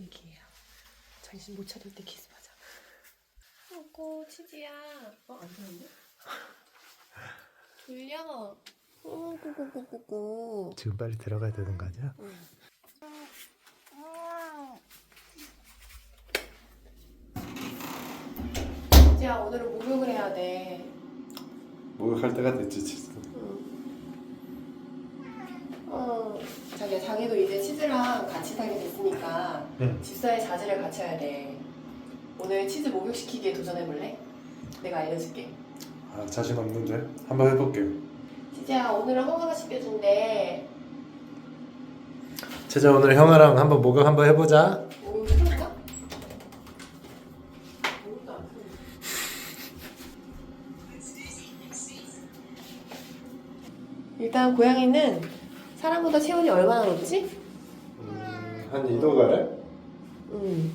키스기예요. 정신 못 차릴 때 키스하자. 어고 치즈야. 어 안 되는데? 졸려. 어 꾸꾸꾸꾸꾸. 지금 빨리 들어가야 되는 거 아니야? 치즈야 오늘은 목욕을 해야 돼. 목욕할 때가 됐지 치즈. 어 자기야 자기도 이제 치즈랑 같이 살게 됐으니까 응. 집사의 자질을 갖춰야 돼. 오늘 치즈 목욕시키기에 도전해볼래? 내가 알려줄게. 아 자신 없는데 한번 해볼게요. 치즈야 오늘은 형아가 시켜준대. 제자 오늘 형아랑 한번 목욕 한번 해보자. 목욕 시켜줄까? 목욕도 안 해. 일단 고양이는 사람보다 체온이 얼마나 높지? 음, 한 2도 가래? 음.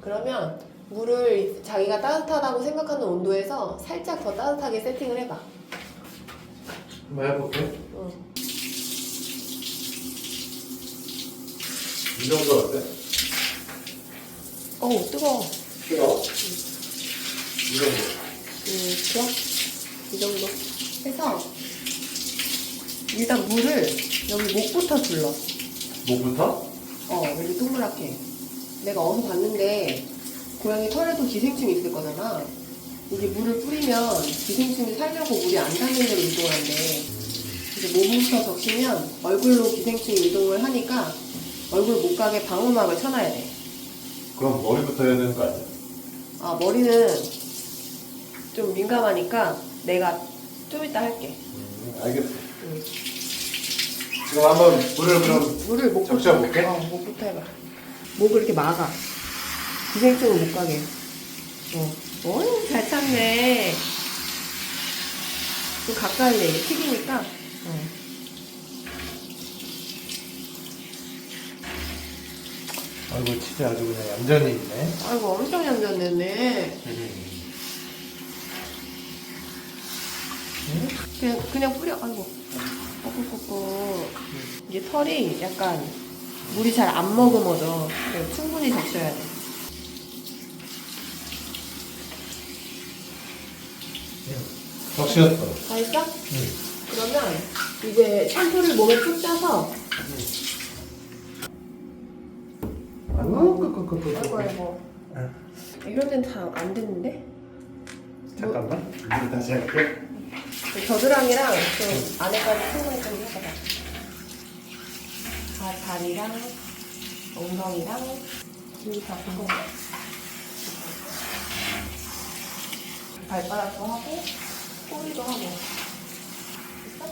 그러면 물을 자기가 따뜻하다고 생각하는 온도에서 살짝 더 따뜻하게 세팅을 해봐. 한번 해볼게. 응. 이 정도 어때? 어우 뜨거워. 뜨거워? 이 정도. 음, 좋아. 이 정도 해서 일단 물을 여기 목부터 둘러. 목부터? 어, 여기 동그랗게. 내가 어디서 봤는데 고양이 털에도 기생충이 있을 거잖아. 이게 물을 뿌리면 기생충이 살려고 물이 안 닿는 데로 한대. 이제 몸부터 적시면 얼굴로 기생충이 이동을 하니까 얼굴 못 가게 방어막을 쳐놔야 돼. 그럼 머리부터 해야 되는 거 아니야? 아, 머리는 좀 민감하니까 내가 좀 이따 할게. 음, 알겠어. 응. 지금 한번 물을 그럼 물을 목부터 적셔볼게. 어, 목부터 해봐. 목을 이렇게 막아. 기생충을 못 가게. 어. 어이, 잘 참네. 좀 가까이 내. 이게 튀기니까. 어. 아이고 치즈 아주 그냥 얌전히 있네. 아이고, 엄청 얌전했네. 그냥, 그냥 뿌려. 아이고. 이게 털이 약간 물이 잘 안 머금어져. 충분히 적셔야 돼. 적시였어. 다 했어? 응. 그러면 이제 샴푸를 몸에 쭉 짜서 아이고 끄끄끄끄. 아이고 아이고 응. 이럴 땐 다 안 됐는데 잠깐만. 물 다시 할게. 그 겨드랑이랑 좀 안에까지 충분히 좀 해봐봐 아, 다리랑 엉덩이랑 여기 다본 거. 발바닥도 하고 꼬리도 하고 됐어?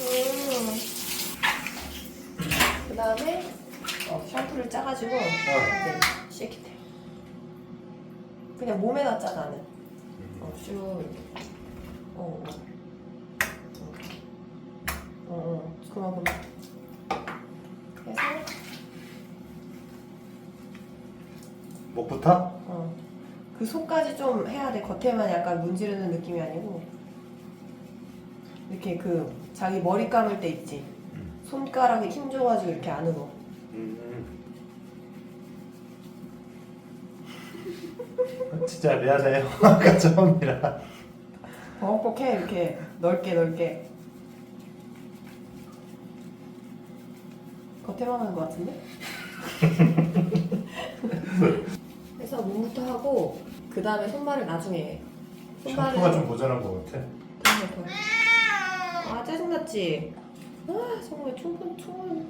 음. 그 다음에 어, 샴푸를 짜가지고 이제 쉐이키돼 그냥 몸에다 짜 나는 어, 쭉 어. 어, 어, 그만 그만 해서 목부터? 어. 그 손까지 좀 해야 돼 겉에만 약간 문지르는 느낌이 아니고 이렇게 그 자기 머리 감을 때 있지 손가락에 힘 줘가지고 이렇게 안으로 음. 진짜 미안해요. 아까 처음이라. 벅벅해 이렇게 넓게 넓게 겉에만 하는 것 같은데? 그래서 몸부터 하고 그 다음에 손발을 나중에 해. 샴푸가 좀 모자란 것 같아. 더, 더. 아 짜증났지? 아 정말 충분 충분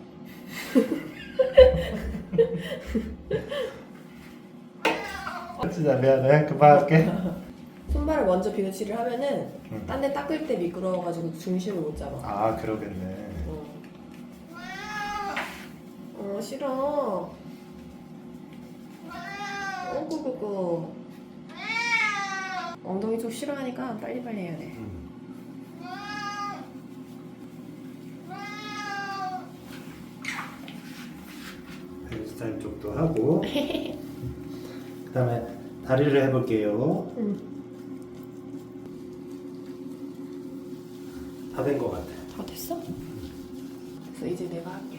진짜 미안해. 그만할게. 손발을 먼저 비누칠을 하면은 응. 딴 데 닦을 때 미끄러워가지고 중심을 못 잡아 아 그러겠네. 어, 어 싫어 어구구구 엉덩이 쪽 싫어하니까 빨리빨리 해야 돼 음. 헤어스타일 쪽도 하고 그다음에 다리를 해볼게요. 응. 다 된 것 같아. 다 됐어? 그래서 이제 내가 할게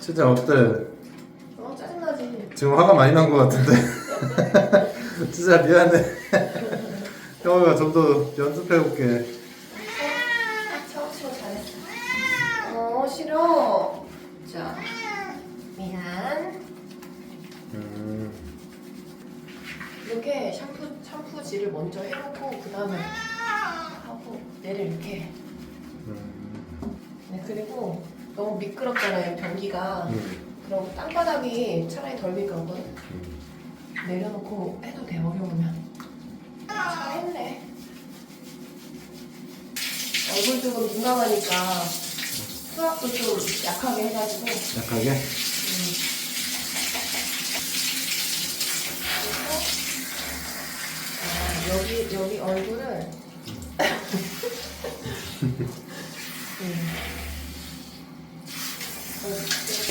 진짜 어때? 지금 화가 많이 난 것 같은데. 진짜 미안해. 형아가 좀 더 연습해 볼게. 처음 치고 잘했어. 어 싫어. 자 미안. 음, 이렇게 샴푸 샴푸질을 먼저 해놓고 그 다음에 하고 얘를 이렇게. 음, 네, 그리고 너무 미끄럽잖아요 변기가. 음, 그럼 땅바닥이 차라리 덜 미끄럽거든. 음. 내려놓고 해도 돼 어려우면. 잘했네. 얼굴 쪽은 민감하니까 수압도 좀 약하게 해가지고. 약하게? 음. 아, 여기 여기 얼굴을 음.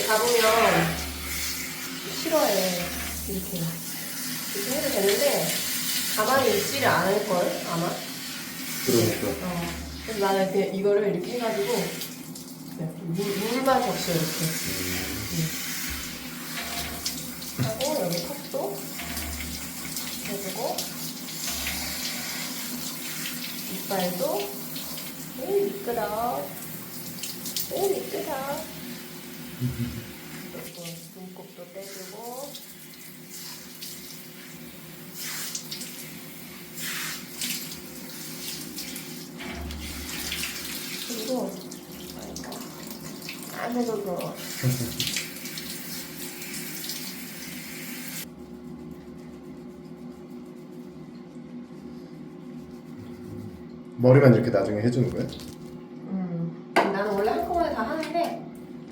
어, 이렇게 잡으면 싫어해 이렇게 이렇게 해도 되는데 가만히 있지를 않을 걸 아마. 그러니까. 어. 그래서 나는 그냥 이거를 이렇게 해가지고 그냥 물, 물만 적셔 이렇게. 하고 여기 턱도 해주고 이빨도 으이 미끄러 으이 미끄 러 그리고 눈곱도 떼주고 그리고 아무도 뭐 머리만 이렇게 나중에 해주는 거야? 음, 나는 원래 한꺼번에 다 하는데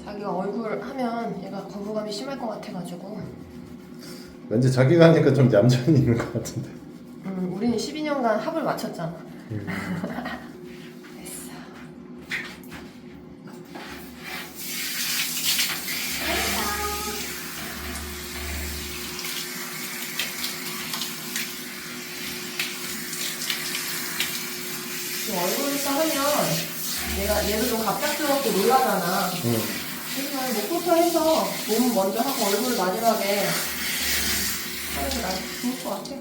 자기가 얼굴 하면 얘가 거부감이 심할 것 같아가지고 왠지 자기가 하니까 좀 얌전히 있는 것 같은데. 음, 우리는 12년간 합을 맞췄잖아 음. 됐어 이 얼굴부터 하면 얘가 얘도 좀 갑작스럽게 놀라잖아 음. 그냥 목부터 해서 몸 먼저 하고 얼굴 마지막에 게난 좋을 것 같아.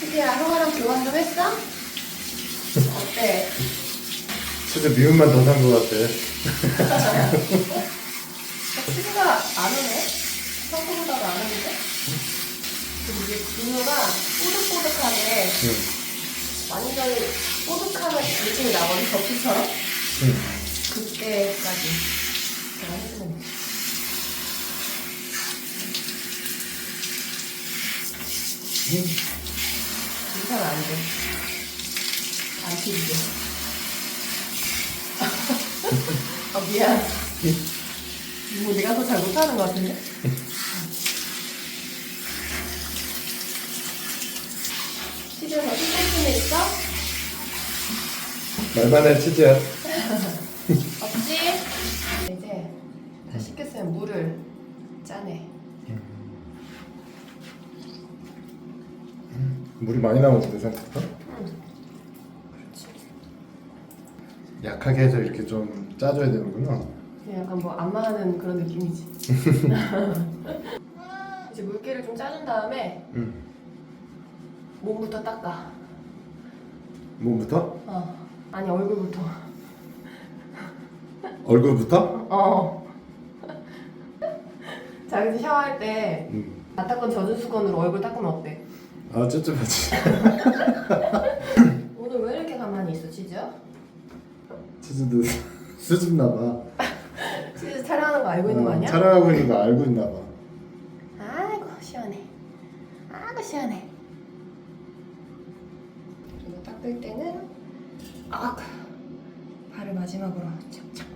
희지야, 형아랑 교환 좀 했어? 어때? 진짜 미움만 더산것 같아. 치즈가 안 오네? 평소보다도 안 오는데? 그리고 이게 비누가 뽀득뽀득하게 응. 완전 뽀득하면 느낌이 나거든, 접시처럼? 응. 그때까지 제가 해주는 거. 괜찮아, 안 돼. 안 튀기게. 아, 미안. 뭐 내가 더 잘 못하는 것 같은데? 시즌 더 신경쓰는 있어? 말만 해, 치즈야. 없지? 이제 다 씻겼으면 물을 짜내. 물이 많이 나오는데, 생각보다? 약하게 해서 이렇게 좀 짜줘야 되는구나. 그냥 약간 뭐 안마하는 그런 느낌이지. 이제 물기를 좀 짜준 다음에 응. 몸부터 닦아. 몸부터? 어. 아니 얼굴부터. 얼굴부터? 어. 자기 샤워할 때 응. 안 닦은 젖은 수건으로 얼굴 닦으면 어때? 아, 찝찝하지. 오늘 왜 이렇게 가만히 있어, 치즈? 치즈도 수줍나 봐. 치즈 촬영하는 거 알고 있는 거 어, 아니야? 촬영하고 있는 거 알고 있나 봐. 아이고 시원해. 아이고 시원해. 닦을 때는 아 발을 마지막으로 착착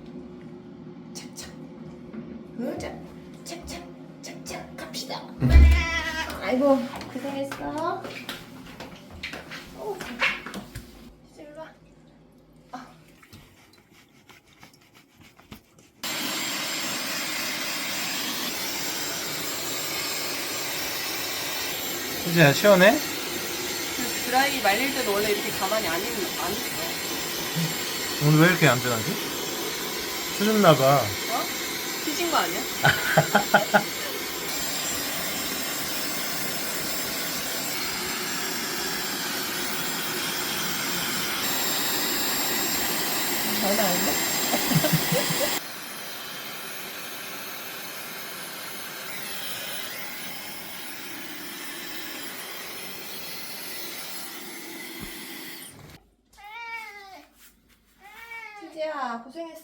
착착 으자 착착 착착 갑시다. 아이고 고생했어. 어, 이제 일로 와. 치즈야, 시원해? 드라이 말릴 때도 원래 이렇게 가만히 안, 있, 안 있어. 오늘 왜 이렇게 얌전하지? 추셨나봐. 어? 튀진 거 아니야? 장난 아닌데?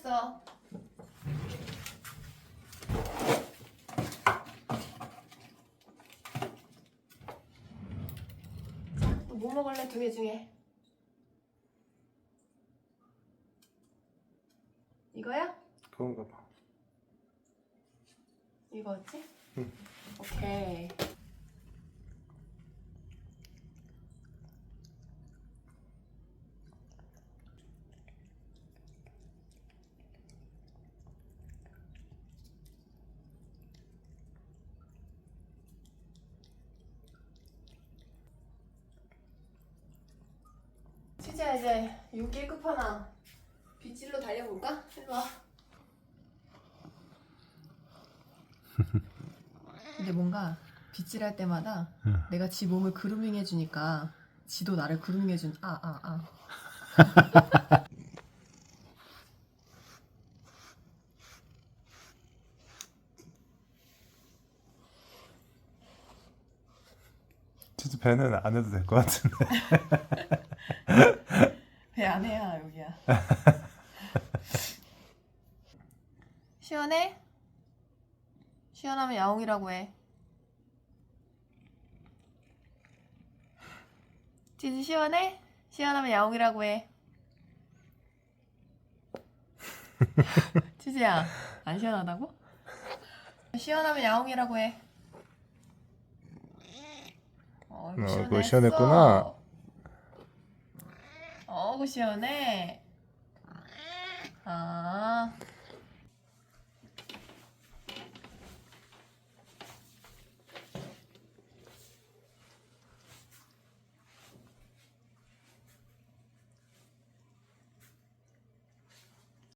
치지야 고생했어. 또뭐 먹을래 두 개 중에? 이거야? 그런가 봐. 이거지? 응. 오케이. 치즈야 이제 6일 끝판왕 빗질로 달려볼까? 일로 와. 근데 뭔가 빗질할 때마다 응. 내가 지 몸을 그루밍 해주니까 지도 나를 그루밍 해준 아 아 아. 치즈 배는 안 해도 될 것 같은데. 배 안에야 여기야. 시원해? 시원하면 야옹이라고 해. 치즈 시원해? 시원하면 야옹이라고 해. 치즈야 안 시원하다고? 시원하면 야옹이라고 해. 어, 어, 시원했어. 그거 시원했구나. 시원해. 아